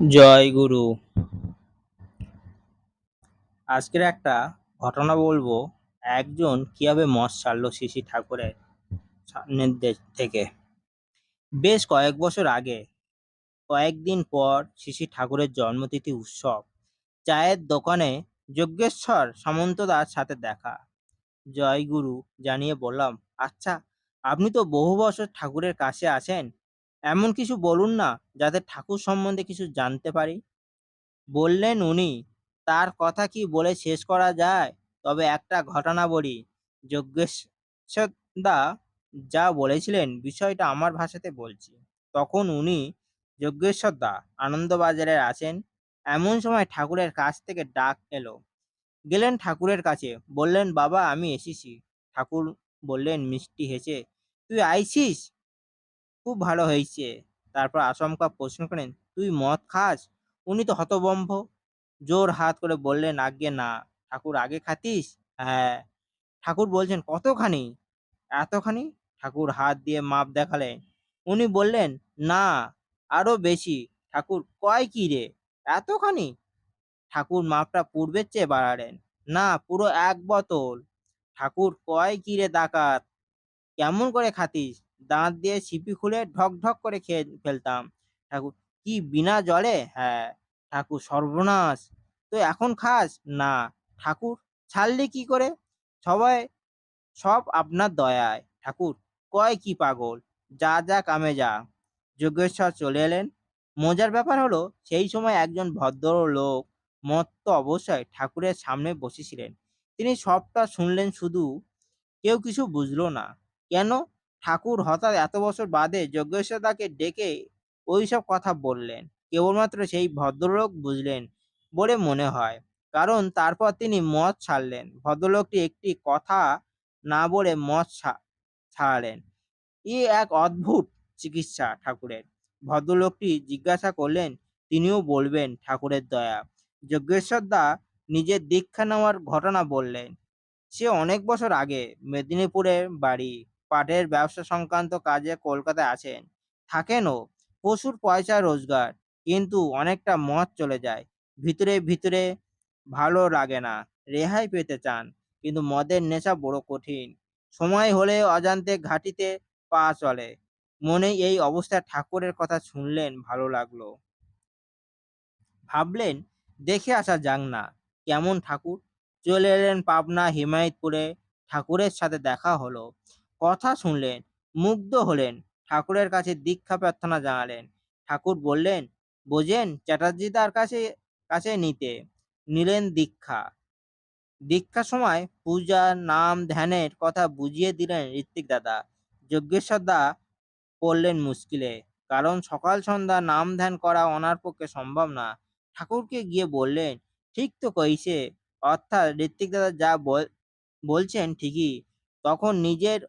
জয় গুরু। আজকের একটা ঘটনা বলব, একজন কীভাবে মদ ছাড়লো শিশি ঠাকুরের সামনের থেকে। বেশ কয়েক বছর আগে, কয়েকদিন পর শিশি ঠাকুরের জন্মতিথি উৎসব, চায়ের দোকানে যজ্ঞেশ্বর সামন্তদার সাথে দেখা। জয় গুরু জানিয়ে বললাম আচ্ছা আপনি তো বহু বছর ঠাকুরের কাছে আছেন এমন কিছু বলুন না, যাতে ঠাকুর সম্বন্ধে কিছু জানতে পারি। বললেন উনি, তার কথা কি বলে শেষ করা যায়? তবে একটা ঘটনা বলি। যজ্ঞেশ্বরদা যা বলেছিলেন বিষয়টা আমার ভাষাতে বলছি। তখন উনি যজ্ঞেশ্বরদা আনন্দবাজারে আছেন, এমন সময় ঠাকুরের কাছ থেকে ডাক এলো। গেলেন ঠাকুরের কাছে, বললেন, বাবা, আমি এসেছি। ঠাকুর বললেন, মিষ্টি হেসে তুই আইছিস? খুব ভালো হয়েছে। তারপর আচমকা প্রশ্ন করেন, তুই মদ খাস? উনি তো হতবম্ব জোর হাত করে বললেন আগে না। ঠাকুর আগে খাতিস? হ্যাঁ। ঠাকুর বলছেন, কতখানি? এতখানি? ঠাকুর হাত দিয়ে মাপ দেখালেন। উনি বললেন, না, আরও বেশি। ঠাকুর, কয় কি রে? এতখানি? ঠাকুর মাপটা পূর্বের চেয়ে বাড়ালেন, না, পুরো এক বোতল। ঠাকুর, কয় কি রে ডাকাত কেমন করে খাতিস? দাঁত দিয়ে ছিপি খুলে ঢক ঢক করে খেয়ে, ফেলতাম। ঠাকুর, কি বিনা জলে? হ্যাঁ। ঠাকুর, সর্বনাশ। তো এখন খাস? না। ঠাকুর, ছাড়লি কি করে? সবাই, সব আপনার দয়ায়। ঠাকুর, কয় কি পাগল? যা যা কামে যা। যোগেশ্বর চলে এলেন। মজার ব্যাপার হলো, সেই সময় একজন ভদ্র লোক মত্ত অবশ্যই ঠাকুরের সামনে বসেছিলেন। তিনি সবটা শুনলেন শুধু, কেউ কিছু বুঝলো না। কেন? ঠাকুর হঠাৎ এত বছর বাদে যজ্ঞেশ্বরদাকে ডেকে ওইসব কথা বললেন। কেবলমাত্র সেই ভদ্রলোক বুঝলেন বলে মনে হয়। কারণ তারপর তিনি মদ ছাড়লেন। ভদ্রলোকটি একটি কথা না বলে মদ ছাড়ালেন। ই এক অদ্ভুত চিকিৎসা ঠাকুরের। ভদ্রলোকটি জিজ্ঞাসা করলেন, তিনিও বলবেন ঠাকুরের দয়া। যজ্ঞেশ্বরদা নিজের দীক্ষা নেওয়ার ঘটনা বললেন। সে অনেক বছর আগে মেদিনীপুরের বাড়ি পাটের ব্যবসা সংক্রান্ত কাজে কলকাতায় আছেন থাকেনও প্রচুর পয়সা রোজগার, কিন্তু অনেকটা মদ চলে যায়। ভিতরে ভিতরে ভালো লাগে না, রেহাই পেতে চান, কিন্তু মদের নেশা বড় কঠিন। সময় হলে অজান্তে ঘাটিতে পা চলে। মনে এই অবস্থায় ঠাকুরের কথা শুনলেন ভালো লাগল। ভাবলেন, দেখে আসা যাক না, কেমন ঠাকুর? চলে এলেন পাবনা, হিমায়তপুরে। ঠাকুরের সাথে দেখা হলো। কথা শুনলেন, মুগ্ধ হলেন, ঠাকুরের কাছে দীক্ষা প্রার্থনা জানালেন। ঠাকুর বললেন, বোঝেন চ্যাটার্জিদার কাছে কাছে নিতে। নিলেন দীক্ষা। দীক্ষার সময় পূজা, নাম, ধ্যানের কথা বুঝিয়ে দিলেন ঋত্বিক দাদা। যজ্ঞেশ্বর দা পড়লেন মুশকিলে, কারণ সকাল সন্ধ্যা নাম ধ্যান করা ওনার পক্ষে সম্ভব না। ঠাকুরকে গিয়ে বললেন, ঠিক তো কইছে। অর্থাৎ ঋত্বিক দাদা যা বল- বলছেন ঠিকই, তখন নিজের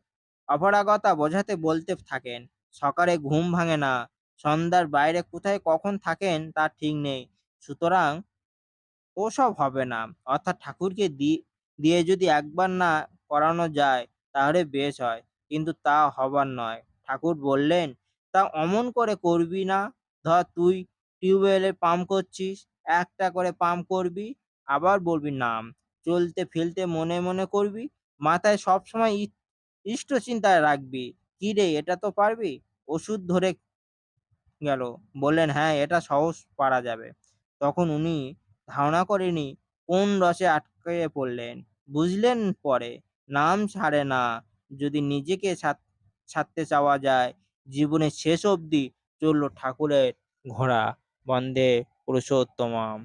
অপরাগতা বোঝাতে বলতে থাকেন, সকালে ঘুম ভাঙে না, সন্ধ্যার বাইরে কোথায় কখন থাকেন তা ঠিক নেই, সুতরাং ওসব হবে না, অর্থাৎ ঠাকুরকে দিয়ে যদি একবার না করানো যায় তাহলে বেশ হয়, কিন্তু তা হবার নয়। ঠাকুর বললেন, তা অমন করে করবি না? ধর তুই টিউবওয়েলে পাম্প করছিস, একটা করে পাম্প করবি, আবার বলবি নাম, চলতে ফেলতে মনে মনে করবি, মাথায় সবসময় ইষ্ট চিন্তায় রাখবি। কি রে, এটা তো পারবি? ওষুধ ধরে গেল। বললেন হ্যাঁ এটা সহজ পারা যাবে। তখন উনি ধারণা করেনি কোন রসে আটকে পড়লেন। বুঝলেন পরে, নাম ছাড়ে না। যদি নিজেকে ছাড়তে চাওয়া যায় জীবনের শেষ অবধি চলল ঠাকুরের ঘোড়া। বন্দে পুরুষোত্তমম।